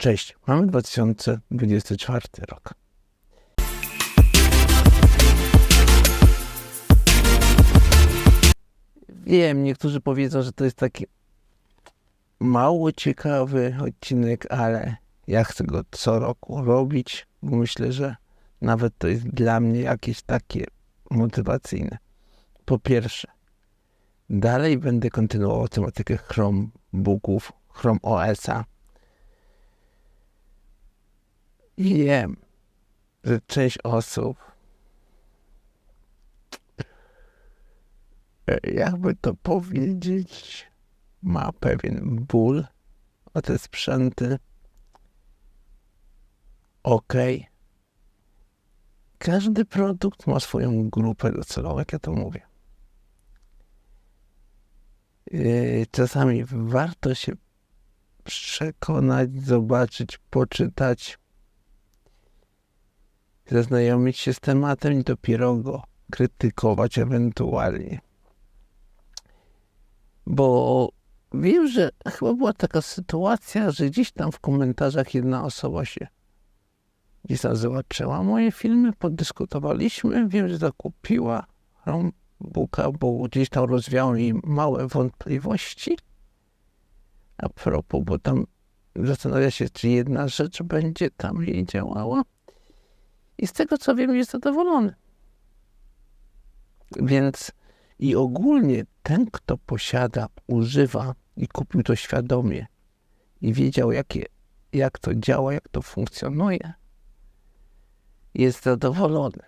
Cześć, mamy 2024 rok. Wiem, niektórzy powiedzą, że to jest taki mało ciekawy odcinek, ale ja chcę go co roku robić, bo myślę, że nawet to jest dla mnie jakieś takie motywacyjne. Po pierwsze, dalej będę kontynuował tematykę Chromebooków, Chrome OS-a. Wiem, że część osób jakby to powiedzieć, ma pewien ból o te sprzęty. Okej. Każdy produkt ma swoją grupę docelową, jak ja to mówię. Yy, Czasami warto się przekonać, zobaczyć, poczytać, zaznajomić się z tematem i dopiero go krytykować ewentualnie. Bo wiem, że chyba była taka sytuacja, że gdzieś tam w komentarzach jedna osoba się gdzieś zobaczyła moje filmy, podyskutowaliśmy, wiem, że zakupiła Chromebooka, bo gdzieś tam rozwiało mi małe wątpliwości. A propos, bo tam zastanawia się, czy jedna rzecz będzie tam jej działała. I z tego, co wiem, jest zadowolony. Więc i ogólnie ten, kto posiada, używa i kupił to świadomie i wiedział, jakie, jak to działa, jak to funkcjonuje, jest zadowolony.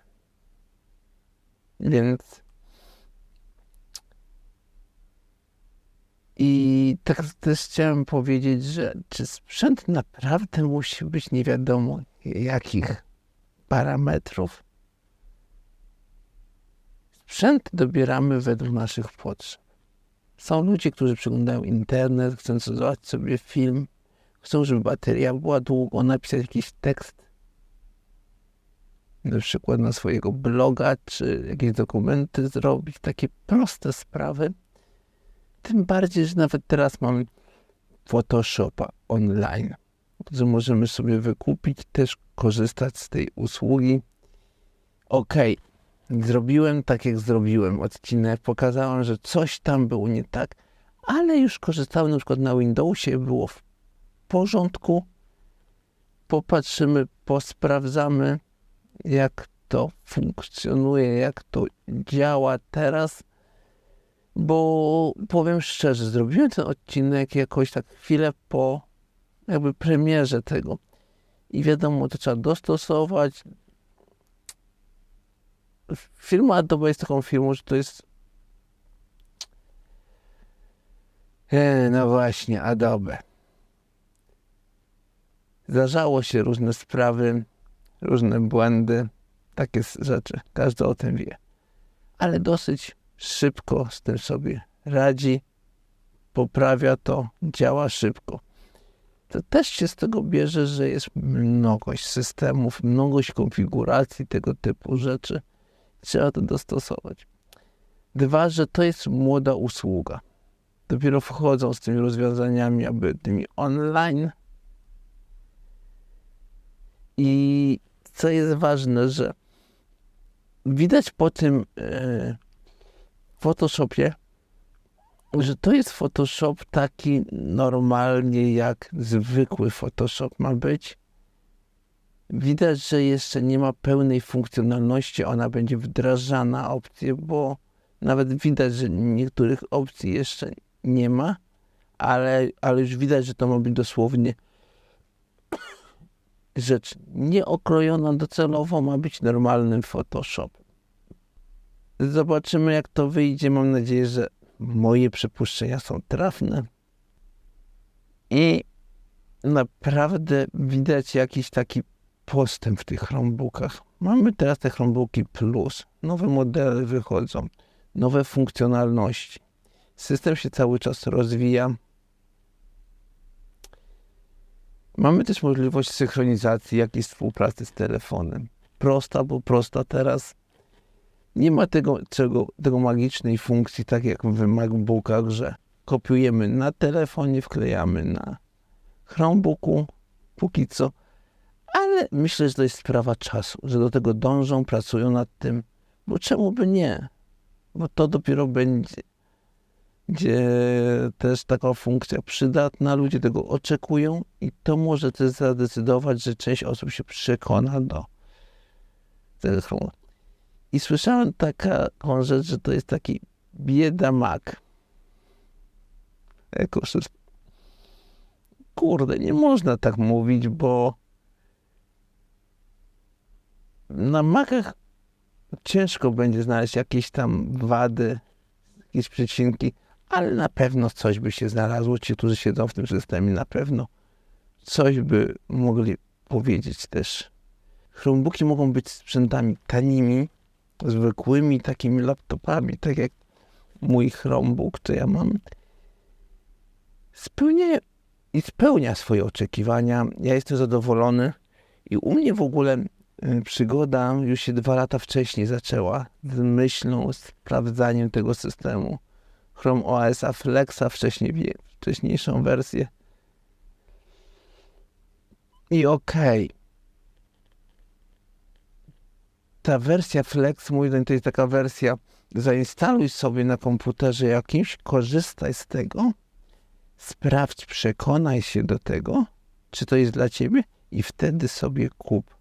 Więc i tak też chciałem powiedzieć, że czy sprzęt naprawdę musi być nie wiadomo jakich parametrów. Sprzęt dobieramy według naszych potrzeb. Są ludzie, którzy przeglądają internet, chcą zobaczyć sobie film, chcą, żeby bateria była długo, napisać jakiś tekst, na przykład na swojego bloga, czy jakieś dokumenty zrobić, takie proste sprawy. Tym bardziej, że nawet teraz mamy Photoshopa online, że możemy sobie wykupić, też korzystać z tej usługi. Okej, zrobiłem tak, jak zrobiłem odcinek, pokazałem, że coś tam było nie tak, ale już korzystałem na przykład na Windowsie, było w porządku. Popatrzymy, posprawdzamy, jak to funkcjonuje, jak to działa teraz. Bo powiem szczerze, zrobiłem ten odcinek jakoś tak chwilę po jakby premierze tego. I wiadomo, to trzeba dostosować. Firma Adobe jest taką firmą, że to jest e, no właśnie, Adobe. Zdarzało się różne sprawy, różne błędy, takie rzeczy. Każdy o tym wie. Ale dosyć szybko z tym sobie radzi, poprawia to, działa szybko. To też się z tego bierze, że jest mnogość systemów, mnogość konfiguracji tego typu rzeczy. Trzeba to dostosować. Dwa, że to jest młoda usługa. Dopiero wchodzą z tymi rozwiązaniami, aby tymi online. I co jest ważne, że widać po tym e, Photoshopie, że to jest Photoshop taki normalnie jak zwykły Photoshop ma być. Widać, że jeszcze nie ma pełnej funkcjonalności, ona będzie wdrażana opcje, bo nawet widać, że niektórych opcji jeszcze nie ma, ale, ale już widać, że to ma być dosłownie rzecz nieokrojona docelowo, ma być normalnym Photoshop. Zobaczymy, jak to wyjdzie. Mam nadzieję, że moje przypuszczenia są trafne. I naprawdę widać jakiś taki postęp w tych Chromebookach. Mamy teraz te Chromebooki Plus. Nowe modele wychodzą, nowe funkcjonalności. System się cały czas rozwija. Mamy też możliwość synchronizacji, jak i współpracy z telefonem. Prosta, bo prosta teraz. Nie ma tego, czego, tego magicznej funkcji, tak jak w MacBookach, że kopiujemy na telefonie, wklejamy na Chromebooku, póki co, ale myślę, że to jest sprawa czasu, że do tego dążą, pracują nad tym, bo czemu by nie? Bo to dopiero będzie, gdzie też taka funkcja przydatna, ludzie tego oczekują i to może też zadecydować, że część osób się przekona do tego. I słyszałem taką rzecz, że to jest taki bieda mak. Jakoż kurde, nie można tak mówić, bo na makach ciężko będzie znaleźć jakieś tam wady, jakieś przecinki, ale na pewno coś by się znalazło. Ci, którzy siedzą w tym systemie, na pewno coś by mogli powiedzieć też. Chromebooki mogą być sprzętami tanimi, zwykłymi takimi laptopami, tak jak mój Chromebook, co ja mam. Spełnia i spełnia swoje oczekiwania. Ja jestem zadowolony i u mnie w ogóle y, przygoda już się dwa lata wcześniej zaczęła z myślą, sprawdzaniem tego systemu. Chrome OS a Flexa, wcześniej, wcześniejszą wersję. I okej. Okay. Ta wersja Flex, mój zdaniem, to jest taka wersja, zainstaluj sobie na komputerze jakimś, korzystaj z tego, sprawdź, przekonaj się do tego, czy to jest dla ciebie i wtedy sobie kup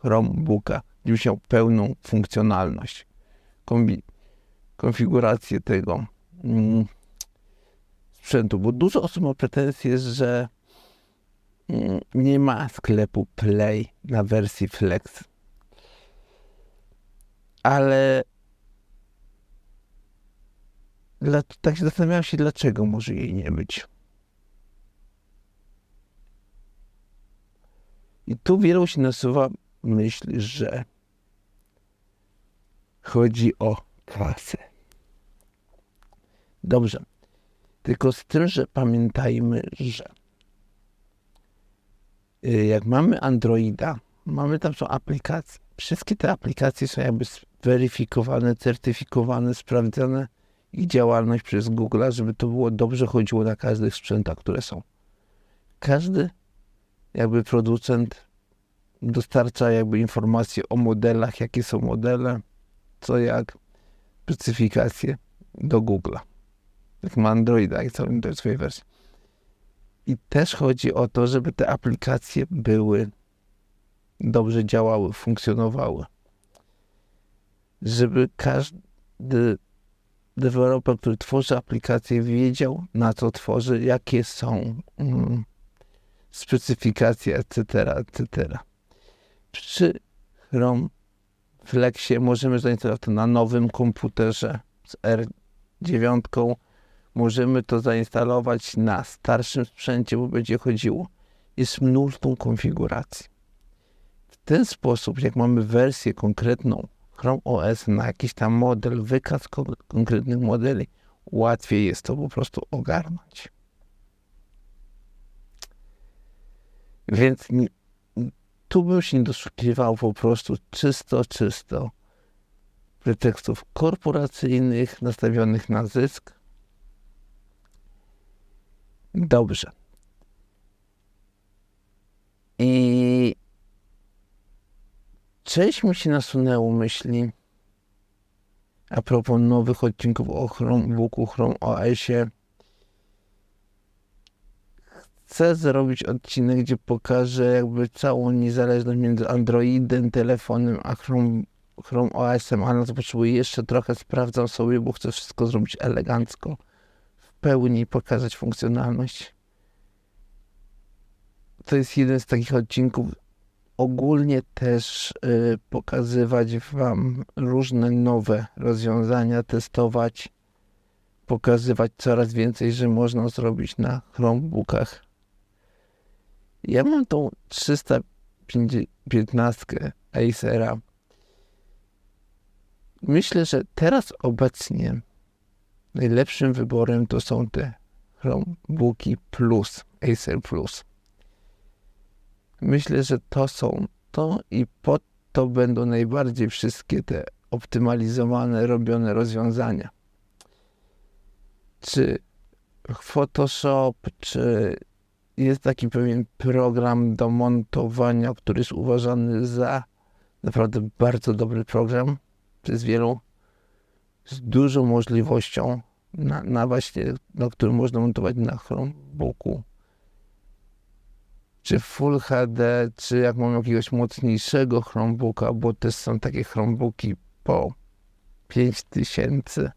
Chromebooka, gdzie miał pełną funkcjonalność, kombi- konfigurację tego mm, sprzętu, bo dużo osób ma pretensje, że mm, nie ma sklepu Play na wersji Flex. Ale dla, tak się zastanawiałem się, dlaczego może jej nie być. I tu wielu się nasuwa myśl, że chodzi o kasę. Dobrze. Tylko z tym, że pamiętajmy, że y, jak mamy Androida, mamy tam są aplikacje. Wszystkie te aplikacje są jakby zweryfikowane, certyfikowane, sprawdzone ich działalność przez Google, żeby to było dobrze chodziło na każdych sprzętach, które są. Każdy jakby producent dostarcza jakby informacje o modelach, jakie są modele, co jak, specyfikacje do Google'a. Jak ma Androida i całą do swojej wersji. I też chodzi o to, żeby te aplikacje były dobrze działały, funkcjonowały. Żeby każdy deweloper, który tworzy aplikację, wiedział, na co tworzy, jakie są mm, specyfikacje, etc., etc. Przy Chrome Flexie możemy zainstalować to na nowym komputerze z R9. Możemy to zainstalować na starszym sprzęcie, bo będzie chodziło. Jest mnóstwo konfiguracji. W ten sposób, jak mamy wersję konkretną Chrome OS na jakiś tam model, wykaz konkretnych modeli, łatwiej jest to po prostu ogarnąć. Więc tu bym się nie doszukiwał po prostu czysto, czysto pretekstów korporacyjnych nastawionych na zysk. Dobrze. I Cześć mi się nasunęło myśli a propos nowych odcinków o Chromebooku, Chrome OS-ie. Chcę zrobić odcinek, gdzie pokażę jakby całą niezależność między Androidem, telefonem, a Chrome, Chrome OS-em, ale na to potrzebuję jeszcze trochę, sprawdzam sobie, bo chcę wszystko zrobić elegancko, w pełni pokazać funkcjonalność. To jest jeden z takich odcinków, ogólnie też y, pokazywać Wam różne nowe rozwiązania, testować, pokazywać coraz więcej, że można zrobić na Chromebookach. Ja mam tą 315 Acera. Myślę, że teraz obecnie najlepszym wyborem to są te Chromebooki Plus, Acer Plus. Myślę, że to są to i pod to będą najbardziej wszystkie te optymalizowane, robione rozwiązania. Czy Photoshop, czy jest taki pewien program do montowania, który jest uważany za naprawdę bardzo dobry program przez wielu, z dużą możliwością na, na właśnie, na którym można montować na Chromebooku. Czy Full HD, czy jak mam jakiegoś mocniejszego Chromebooka, bo też są takie Chromebooki po 5000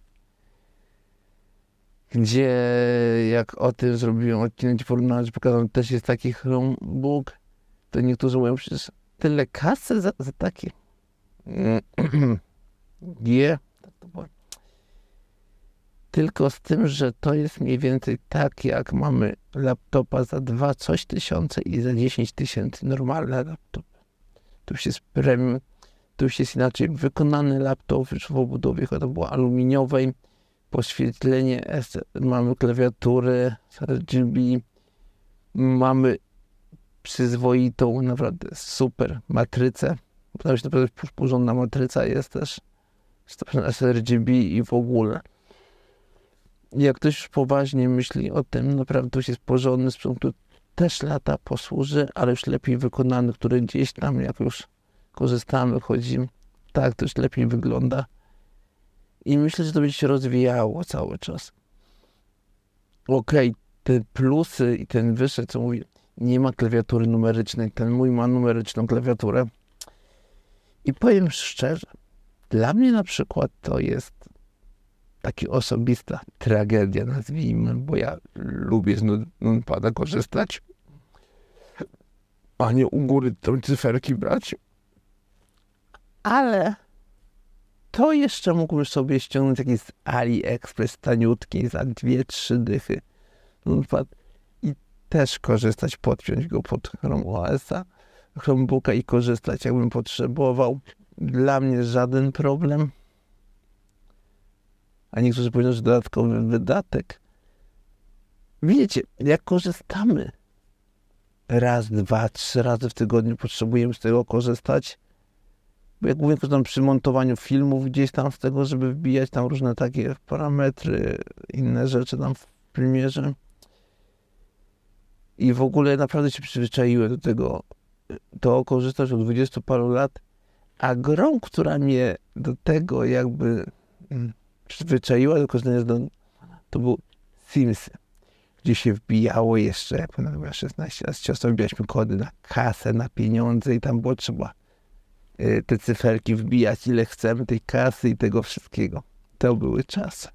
gdzie jak o tym zrobiłem odcinek porównania, że pokazałem, też jest taki Chromebook, to niektórzy mówią, przecież tyle kasy za, za takie. Nie. Tylko z tym, że to jest mniej więcej tak, jak mamy laptopa za dwa coś tysiące i za 10 tysięcy normalny laptop. Tu już jest premium, tu już jest inaczej wykonany laptop, już w obudowie, to było aluminiowej, poświetlenie, mamy klawiatury RGB, mamy przyzwoitą, naprawdę super matrycę. Się naprawdę porządna matryca jest też. sRGB i w ogóle. Jak ktoś już poważnie myśli o tym, naprawdę to jest porządny sprzęt, który też lata posłuży, ale już lepiej wykonany, który gdzieś tam jak już korzystamy, chodzimy, tak, to już lepiej wygląda. I myślę, że to będzie się rozwijało cały czas. Okej, okay, te plusy i ten wyższy, co mówi, nie ma klawiatury numerycznej. Ten mój ma numeryczną klawiaturę. I powiem szczerze, dla mnie na przykład to jest taki osobista tragedia, nazwijmy, bo ja lubię z numpada korzystać, a nie u góry tą cyferki brać. Ale to jeszcze mógłbym sobie ściągnąć jakiś AliExpress taniutki za dwie, trzy dychy. Notepad i też korzystać, podpiąć go pod Chrome OS-a, Chromebooka i korzystać jakbym potrzebował. Dla mnie żaden problem. A niektórzy powiedzą, że dodatkowy wydatek. Wiecie, jak korzystamy raz, dwa, trzy razy w tygodniu, potrzebujemy z tego korzystać, bo jak mówię, tam przy montowaniu filmów gdzieś tam z tego, żeby wbijać tam różne takie parametry, inne rzeczy tam w Premierze. I w ogóle naprawdę się przyzwyczaiłem do tego, to korzystać od 20 paru lat, a grą, która mnie do tego jakby mm, przyzwyczaiła do korzystania z to był Sims, gdzie się wbijało jeszcze, jak ponad 16 lat, z siostrą wbijaliśmy kody na kasę, na pieniądze i tam było trzeba Y, te cyferki wbijać, ile chcemy tej kasy i tego wszystkiego. To były czasy.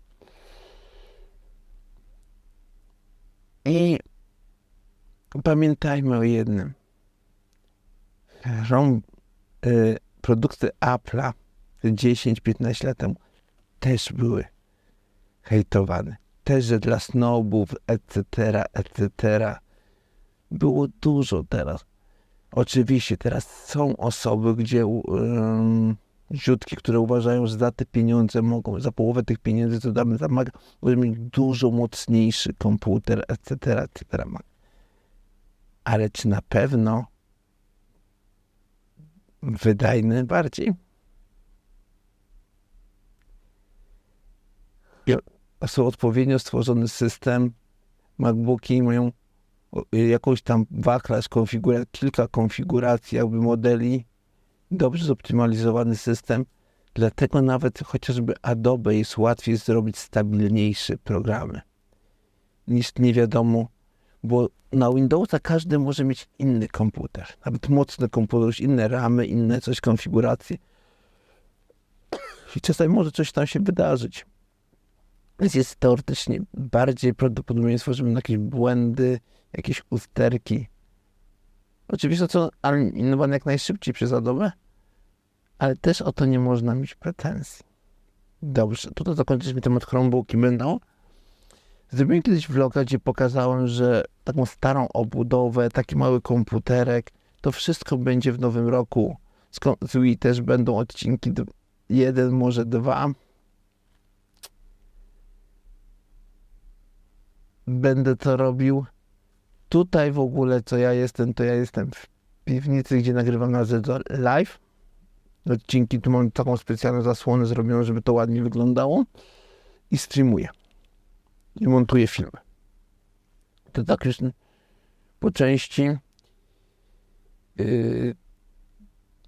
I pamiętajmy o jednym. Rom, y, produkty Apple'a 10-15 lat temu też były hejtowane. Też, że dla snobów, etc., etc. Było dużo teraz. Oczywiście teraz są osoby, gdzie um, które uważają, że za te pieniądze mogą, za połowę tych pieniędzy, co damy za Mac, możemy mieć dużo mocniejszy komputer, etc., etc. Ale czy na pewno wydajny bardziej? Są odpowiednio stworzony system, MacBooki mają jakąś tam wachlarz, konfiguracji, kilka konfiguracji jakby modeli, dobrze zoptymalizowany system. Dlatego nawet chociażby Adobe jest łatwiej zrobić stabilniejsze programy niż nie wiadomo, bo na Windowsa każdy może mieć inny komputer, nawet mocny komputer, już inne ramy, inne coś konfiguracje. I czasami może coś tam się wydarzyć. Więc jest teoretycznie bardziej prawdopodobieństwo, że będą jakieś błędy, jakieś usterki. Oczywiście są innowane jak najszybciej przez Adobe, ale też o to nie można mieć pretensji. Dobrze, tutaj zakończyliśmy temat Chromebooki będą. Zrobiłem kiedyś vloga, gdzie pokazałem, że taką starą obudowę, taki mały komputerek, to wszystko będzie w nowym roku. Z Wii też będą odcinki, jeden, może dwa. Będę to robił. Tutaj w ogóle, co ja jestem, to ja jestem w piwnicy, gdzie nagrywam na Z live. Odcinki, tu mam taką specjalną zasłonę zrobioną, żeby to ładnie wyglądało. I streamuję. I montuję filmy. To tak już po części. Yy,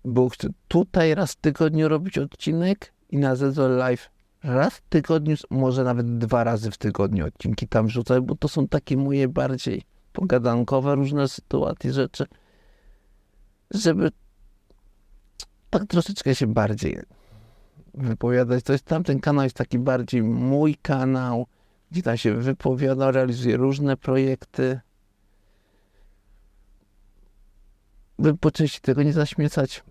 bo chcę tutaj raz w tygodniu robić odcinek i na Zezol Live raz w tygodniu, może nawet dwa razy w tygodniu odcinki tam wrzucać, bo to są takie moje bardziej pogadankowe różne sytuacje, rzeczy, żeby tak troszeczkę się bardziej wypowiadać. To jest tamten kanał jest taki bardziej mój kanał, gdzie tam się wypowiada, realizuje różne projekty. By po części tego nie zaśmiecać.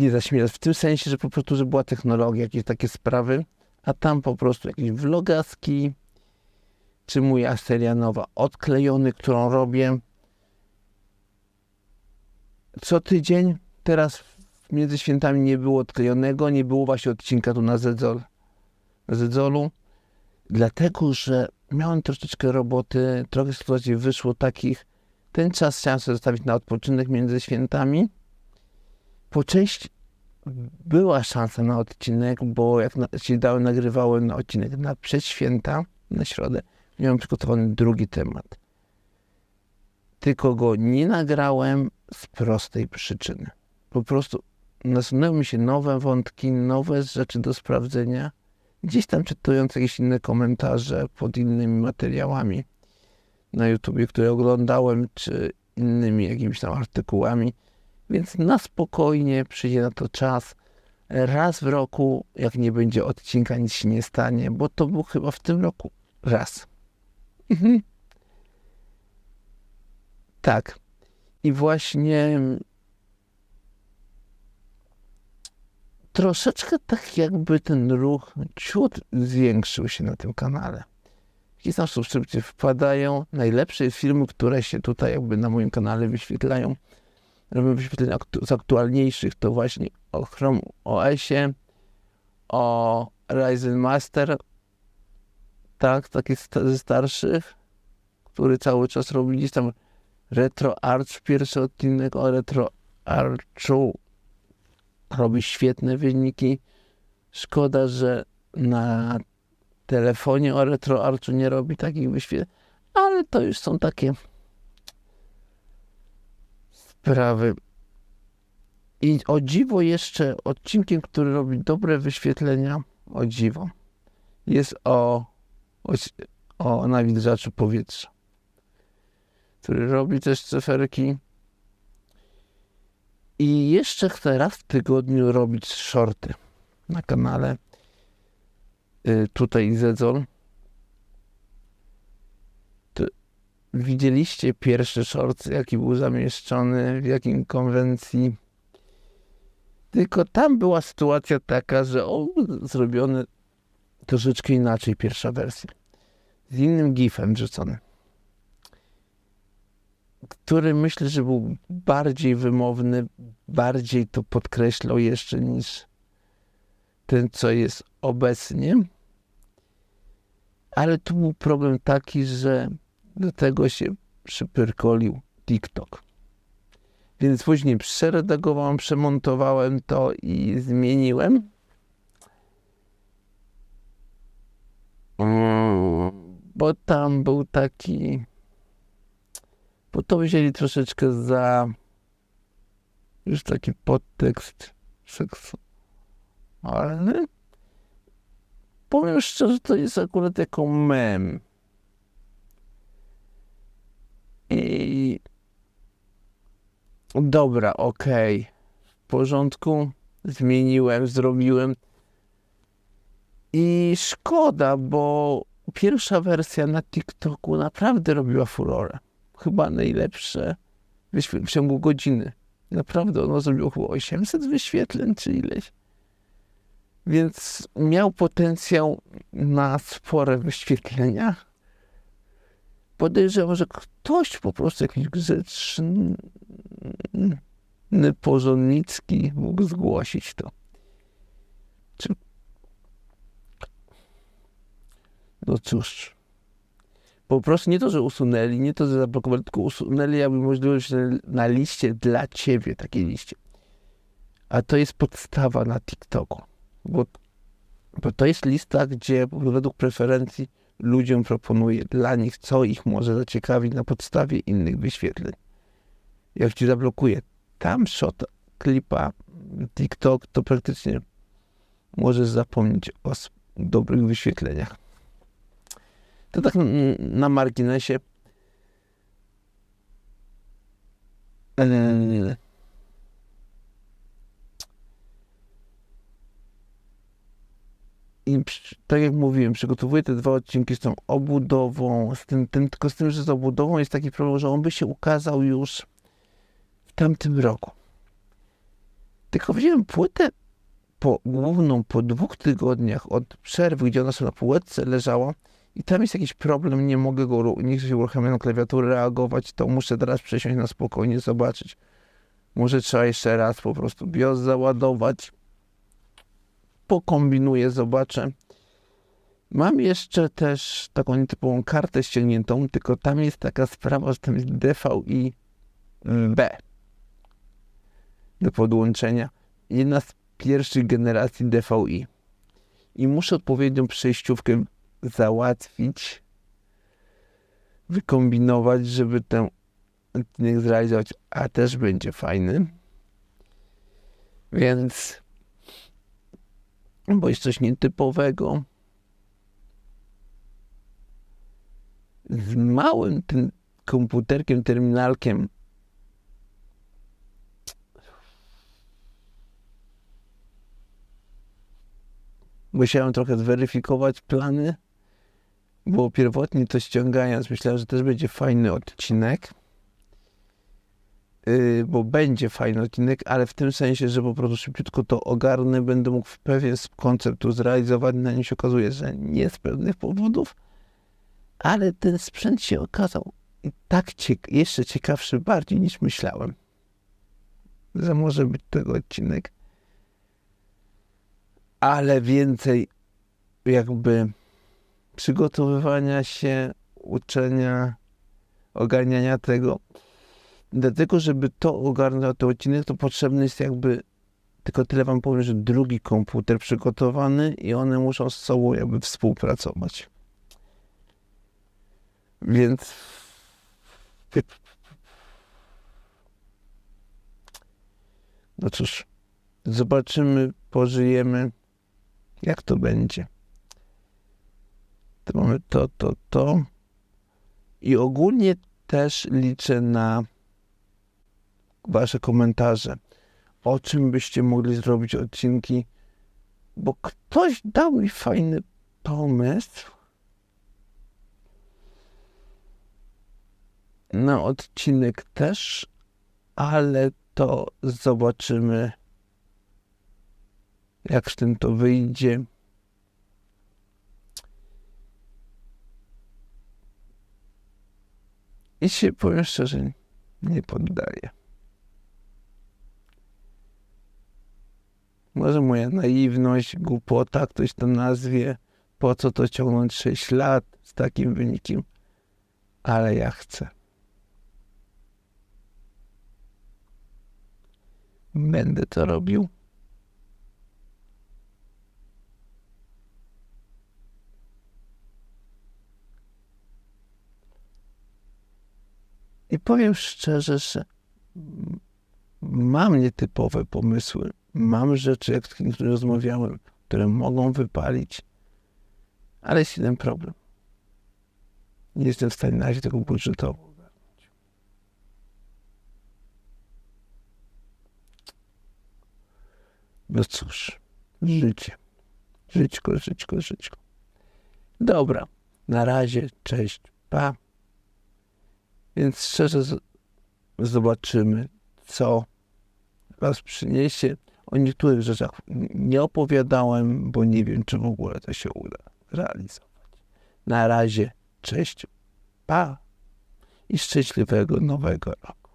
Nie zaśmiecać w tym sensie, że po prostu, że była technologia, jakieś takie sprawy, a tam po prostu jakieś vlogaski, czy moja seria nowa odklejony, którą robię co tydzień. Teraz między świętami nie było odklejonego, nie było właśnie odcinka tu na Zedzol, Zedzolu, dlatego, że miałem troszeczkę roboty, trochę sytuacji wyszło takich, ten czas chciałem sobie zostawić na odpoczynek między świętami. Po części była szansa na odcinek, bo jak się dały, nagrywałem na odcinek na przedświęta, na środę, miałem przygotowany drugi temat. Tylko go nie nagrałem z prostej przyczyny. Po prostu nasunęły mi się nowe wątki, nowe rzeczy do sprawdzenia. Gdzieś tam czytując jakieś inne komentarze pod innymi materiałami na YouTubie, które oglądałem, czy innymi jakimiś tam artykułami. Więc na spokojnie przyjdzie na to czas. Raz w roku, jak nie będzie odcinka, nic się nie stanie, bo to był chyba w tym roku raz. Mhm. Tak. I właśnie troszeczkę tak jakby ten ruch ciut zwiększył się na tym kanale. Jakieś tam subskrypcje wpadają. Najlepsze filmy, które się tutaj jakby na moim kanale wyświetlają, robię wyświetlenia z aktualniejszych, to właśnie o Chrome OS-ie, o Ryzen Master, tak, taki ze starszych, który cały czas robi gdzieś tam Retro Arch, pierwszy odcinek o Retro Archu robi świetne wyniki. Szkoda, że na telefonie o Retro Archu nie robi takich wyświetleń, ale to już są takie sprawy. I o dziwo jeszcze odcinkiem, który robi dobre wyświetlenia, o dziwo, jest o, o, o nawilżaczu powietrza, który robi też cyferki. I jeszcze chcę raz w tygodniu robić shorty na kanale. Y, tutaj Zedzol. To widzieliście pierwszy short, jaki był zamieszczony, w jakim konwencji. Tylko tam była sytuacja taka, że on zrobiony troszeczkę inaczej, pierwsza wersja. Z innym gifem wrzucony. Który myślę, że był bardziej wymowny, bardziej to podkreślał jeszcze niż ten, co jest obecnie. Ale tu był problem taki, że do tego się przypyrkolił TikTok. Więc później przeredagowałem, przemontowałem to i zmieniłem. Bo tam był taki. Bo to wzięli troszeczkę za. Już taki podtekst seksualny. Powiem szczerze, to jest akurat jako mem. I dobra, okej. W porządku. Zmieniłem, zrobiłem. I szkoda, bo pierwsza wersja na TikToku naprawdę robiła furorę. Chyba najlepsze w ciągu godziny. Naprawdę ono zrobiło chyba 800 wyświetleń czy ileś. Więc miał potencjał na spore wyświetlenia. Podejrzewam, że ktoś po prostu jakiś grzeczny, porządnicki mógł zgłosić to. Czy... No cóż. Po prostu nie to, że usunęli, nie to, że zablokowali, tylko usunęli jakby możliwość na- liście dla ciebie, takiej liście. A to jest podstawa na TikToku. Bo, bo to jest lista, gdzie według preferencji ludziom proponuję dla nich, co ich może zaciekawić na podstawie innych wyświetleń. Jak ci zablokuje tam shot klipa TikTok, to praktycznie możesz zapomnieć o dobrych wyświetleniach. To tak na marginesie. Eee, I tak jak mówiłem, przygotowuję te dwa odcinki z tą obudową, z tym, tym, tylko z tym, że z obudową jest taki problem, że on by się ukazał już w tamtym roku. Tylko wziąłem płytę po, główną po dwóch tygodniach od przerwy, gdzie ona sobie na półeczce leżała i tam jest jakiś problem, nie mogę go, nie chcę się uruchamiać na klawiaturę reagować, to muszę teraz przesiąść na spokojnie, zobaczyć. Może trzeba jeszcze raz po prostu BIOS załadować. Pokombinuję, zobaczę. Mam jeszcze też taką nietypową kartę ściągniętą, tylko tam jest taka sprawa, że tam jest DVI B do podłączenia. Jedna z pierwszych generacji DVI. I muszę odpowiednią przejściówkę załatwić, wykombinować, żeby ten odcinek zrealizować, a też będzie fajny. Więc bo jest coś nietypowego. Z małym tym komputerkiem, terminalkiem musiałem trochę zweryfikować plany, bo pierwotnie to ściągając myślałem, że też będzie fajny odcinek. Yy, bo będzie fajny odcinek, ale w tym sensie, że po prostu szybciutko to ogarnę, będę mógł w pewien koncept zrealizować. Na nim się okazuje, że nie z pewnych powodów, ale ten sprzęt się okazał i tak ciek- jeszcze ciekawszy bardziej niż myślałem, że może być tego odcinek. Ale więcej jakby przygotowywania się, uczenia, ogarniania tego. Dlatego, żeby to ogarnąć, ten odcinek, to potrzebny jest jakby, tylko tyle wam powiem, że drugi komputer przygotowany i one muszą z sobą jakby współpracować. Więc no cóż, zobaczymy, pożyjemy, jak to będzie. To mamy to, to, to. I ogólnie też liczę na Wasze komentarze. O czym byście mogli zrobić odcinki? Bo ktoś dał mi fajny pomysł na odcinek też, ale to zobaczymy, jak z tym to wyjdzie. I się powiem szczerze, nie poddaję. Może moja naiwność, głupota, ktoś to nazwie, po co to ciągnąć 6 lat z takim wynikiem, ale ja chcę. Będę to robił. I powiem szczerze, że mam nietypowe pomysły. Mam rzeczy, jak z kimś rozmawiałem, które mogą wypalić, ale jest jeden problem. Nie jestem w stanie na razie tego budżetowo ogarnąć. No cóż, życie. Żyćko, żyćko, żyćko. Dobra, na razie, cześć, pa. Więc szczerze zobaczymy, co was przyniesie. O niektórych rzeczach nie opowiadałem, bo nie wiem, czy w ogóle to się uda realizować. Na razie, cześć, pa i szczęśliwego nowego roku.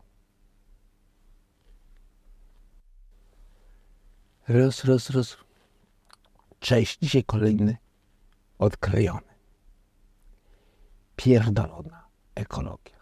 Raz, raz, raz. Cześć, dzisiaj kolejny odklejony. Pierdolona ekologia.